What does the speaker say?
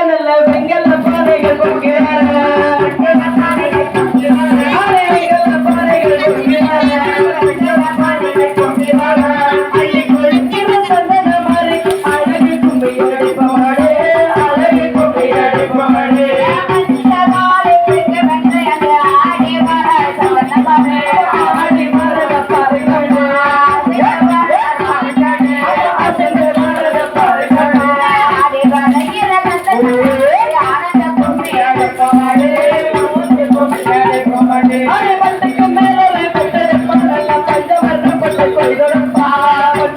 வெங்கல்ல வெங்கல்ல வெங்கல பானைகள் பாவம்